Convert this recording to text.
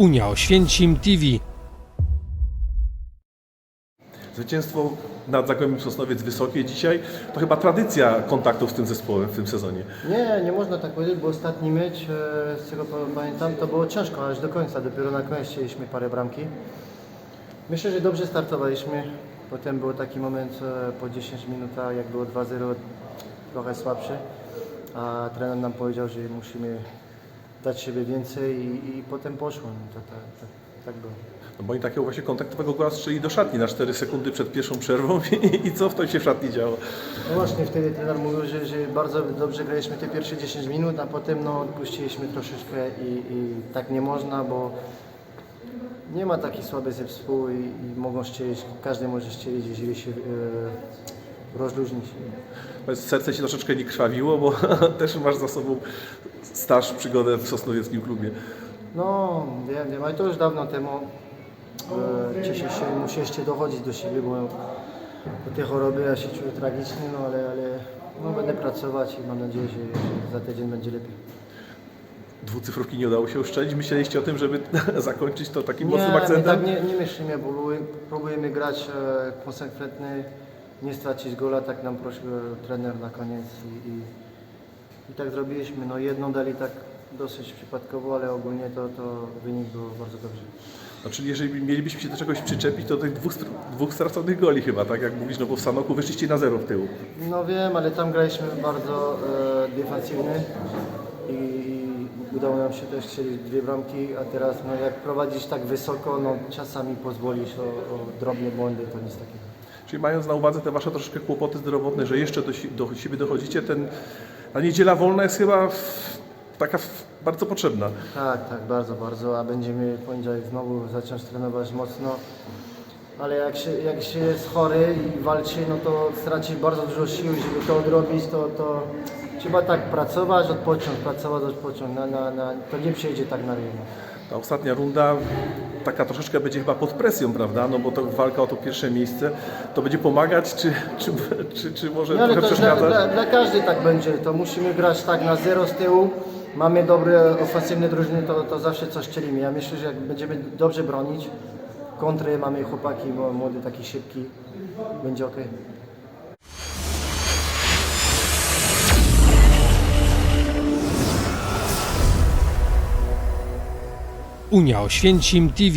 Unia Oświęcim TV. Zwycięstwo nad Zagłębiem Sosnowiec wysokie dzisiaj to chyba tradycja kontaktów z tym zespołem w tym sezonie. Nie, nie można tak powiedzieć, bo ostatni mecz, e, z czego pamiętam, to było ciężko aż do końca. Dopiero na koniec chcieliśmy parę bramki. Myślę, że dobrze startowaliśmy. Potem był taki moment e, po 10 minutach, jak było 2-0, trochę słabszy. A trener nam powiedział, że musimy dać siebie więcej i, i potem poszło. No to, to, to, tak było. No bo oni takiego właśnie kontaktowego gola strzeli do szatni na 4 sekundy przed pierwszą przerwą i, i co w to się w szatni działo? No właśnie wtedy trener mówił, że, że bardzo dobrze graliśmy te pierwsze 10 minut, a potem no, odpuściliśmy troszeczkę i, i tak nie można, bo nie ma takich słabych zespół i, i mogą ścielić, każdy może ścielić, jeżeli się e, rozluźnić. Serce się troszeczkę nie krwawiło, bo też masz za sobą staż, przygodę w Sosnowieckim klubie. No wiem, wiem, ale to już dawno temu. E, cieszę się, muszę jeszcze dochodzić do siebie, bo po tej chorobie ja się czuję tragicznie, no ale, ale no, będę pracować i mam nadzieję, że, że za tydzień będzie lepiej. Dwucyfrówki nie udało się uszczelić. Myśleliście o tym, żeby zakończyć to takim mocnym Nie, my akcentem? tak nie, nie myślimy, bo próbujemy- próbujemy grać e, konsekwentnie, nie stracić gola, tak nam prosił trener na koniec i, i, i tak zrobiliśmy. No jedną dali tak dosyć przypadkowo, ale ogólnie to, to wynik był bardzo dobrze. No, czyli jeżeli mielibyśmy się do czegoś przyczepić, to tych dwóch, dwóch straconych goli chyba, tak jak mówisz, no bo w Sanoku wyszliście na zero w tyłu. No wiem, ale tam graliśmy bardzo e, defensywny i, udało nam się też strzelić dwie bramki, a teraz no, jak prowadzisz tak wysoko, no czasami pozwolisz o, o drobne błędy, to nic takiego. Czyli mając na uwadze te wasze troszkę kłopoty zdrowotne, że jeszcze do, do siebie dochodzicie, ten, ta niedziela wolna jest chyba w, taka w, bardzo potrzebna. Tak, tak, bardzo, bardzo, a będziemy w poniedziałek znowu zacząć trenować mocno. Ale jak się, jak się jest chory i walczy, no to straci bardzo dużo sił, żeby to odrobić, to, to trzeba tak pracować, odpocząć, pracować, odpocząć, na, na, na, to nie przejdzie tak na rynek. Ta ostatnia runda taka troszeczkę będzie chyba pod presją, prawda? No bo to walka o to pierwsze miejsce, to będzie pomagać, czy, czy, czy, czy może No ale trochę to dla, przeszkadzać? dla, dla każdej tak będzie, to musimy grać tak na zero z tyłu. Mamy dobre ofensywne drużyny, to, to zawsze coś strzelimy. Ja myślę, że jak będziemy dobrze bronić, kontry mamy chłopaki, bo młody taki szybki, będzie ok. Unia Oświęcim TV.